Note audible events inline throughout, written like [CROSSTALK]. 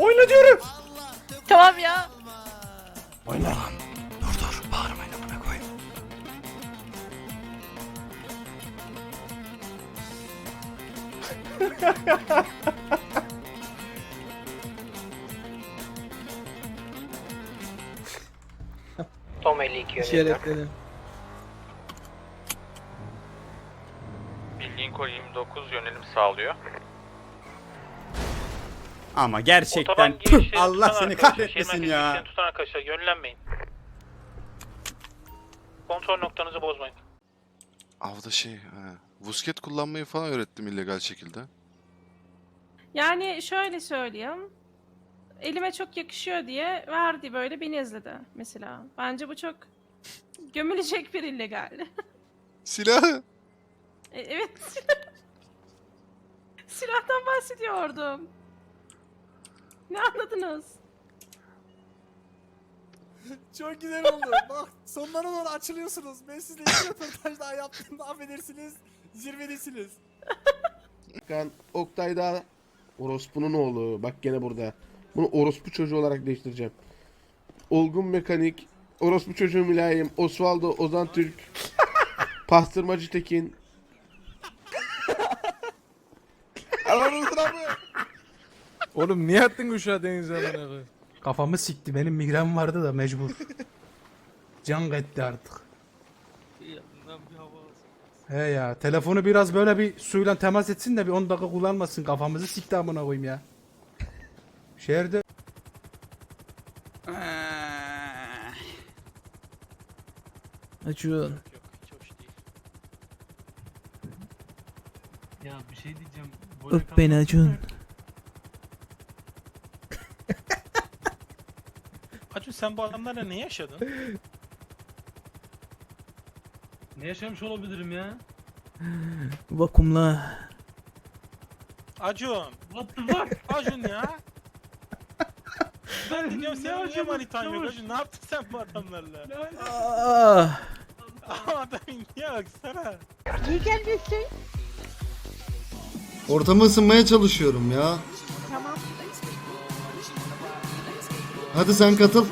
Oyna diyorum. Tamam ya. Oyna lan. Dur dur. Bağırmayın amına koyayım. Tom 52 yönetiyor. İşaretledim. Lincoln 29 yönelim sağlıyor. Ama gerçekten girişlerini [LAUGHS] Allah seni kahretmesin merkezi ya. tutan arkadaşlar yönlenmeyin. Kontrol noktanızı bozmayın. Avda şey, ha. Vusket kullanmayı falan öğrettim illegal şekilde. Yani şöyle söyleyeyim. Elime çok yakışıyor diye verdi böyle beni izledi mesela. Bence bu çok [LAUGHS] gömülecek bir illegal. [LAUGHS] Silahı! E, evet. Silahtan bahsediyordum. Ne anladınız? Çok güzel oldu. Bak sonlara doğru açılıyorsunuz. Ben sizle iki röportaj daha yaptım. Affedersiniz. Zirvedesiniz. Kan Oktay'da Orospu'nun oğlu. Bak gene burada. Bunu orospu çocuğu olarak değiştireceğim. Olgun mekanik, orospu çocuğu mülayim, Osvaldo, Ozan Türk, Pastırmacı Tekin. Aranızın abi. Oğlum niye attın uşağı denize amına koyayım? Kafamı sikti. Benim migren vardı da mecbur. Can etti artık. He ya telefonu biraz böyle bir suyla temas etsin de bir 10 dakika kullanmasın kafamızı sikti amına koyayım ya. Şehirde Açın. Ya bir şey diyeceğim. Öp beni Acun. Acun sen bu adamlarla ne yaşadın? Ne yaşamış olabilirim ya? Vakumla. Acun. What the fuck? Acun ya. ben Biliyorum acımış, manitan yok çavuş? Acun? Ne yaptın sen bu adamlarla? Ah. Adam niye baksana. İyi gelmişsin. Ortamı ısınmaya çalışıyorum ya. Tamam. Hadi sen katıl.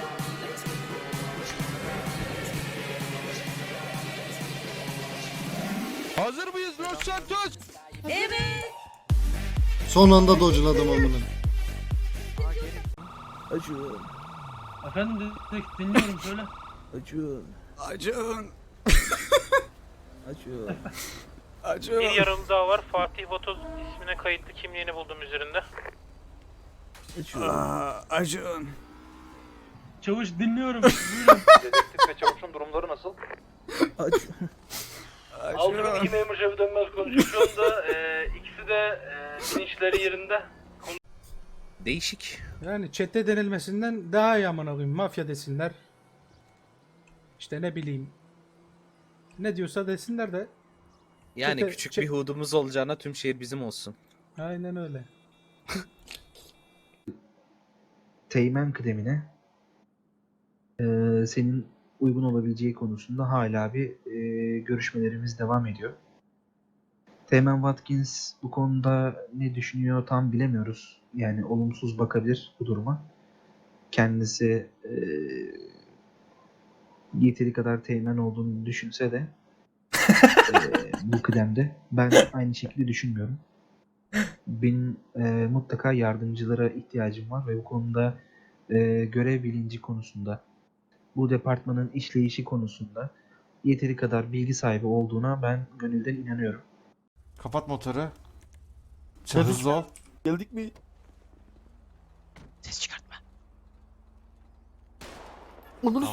Hazır mıyız Los Santos? Evet. Son anda dodge'ladım amına. Acun. Efendim dinliyorum söyle. Acun. Acun. Acun. Acun. Bir yaralı daha var. Fatih Vatoz ismine kayıtlı kimliğini buldum üzerinde. Acun. Aa, Acun. Çavuş dinliyorum. [LAUGHS] Buyurun. Dedektif ve çavuşun durumları nasıl? Acun. Acun. memur şefi dönmez konuşuyor şu anda. E, ikisi de e, bilinçleri yerinde. Değişik. yani çete denilmesinden daha iyi amına koyayım mafya desinler. İşte ne bileyim. Ne diyorsa desinler de. Yani Çete- küçük çe- bir hudumuz olacağına tüm şehir bizim olsun. Aynen öyle. Teğmen kıdemine eee, senin uygun olabileceği konusunda hala bir eee, görüşmelerimiz devam ediyor. Teğmen Watkins bu konuda ne düşünüyor tam bilemiyoruz. Yani olumsuz bakabilir bu duruma. Kendisi eee, yeteri kadar teğmen olduğunu düşünse de eee, bu kıdemde ben aynı şekilde düşünmüyorum. Benim eee, mutlaka yardımcılara ihtiyacım var ve bu konuda eee, görev bilinci konusunda, bu departmanın işleyişi konusunda yeteri kadar bilgi sahibi olduğuna ben gönülden inanıyorum. Kapat motoru. Çok hızlı ol. Geldik mi? Ses çıkartma. Onu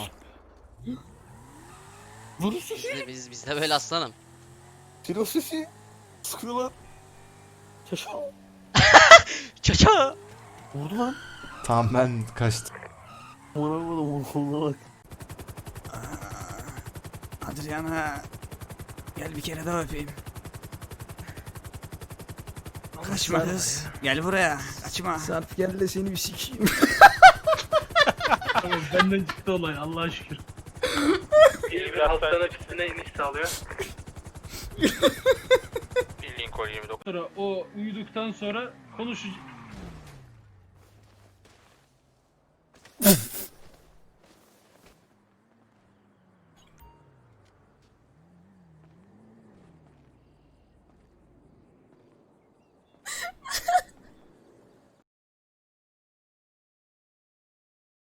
Biz, biz, biz de böyle aslanım. Silah sesi. Sıkıyorlar. Şaşa. [LAUGHS] Çaça. Vurdu lan. Tamam ben kaçtım. Vuramadım. Vurduğuna bak. Adriana. Gel bir kere daha öpeyim. Kaçma kız. Gel buraya. Kaçma. Sarp gel de seni bir sikeyim. Tamam benden çıktı olay Allah'a şükür. Bir hastane pistine iniş sağlıyor. Bir Lincoln 29. Sonra o uyuduktan sonra konuşacağız.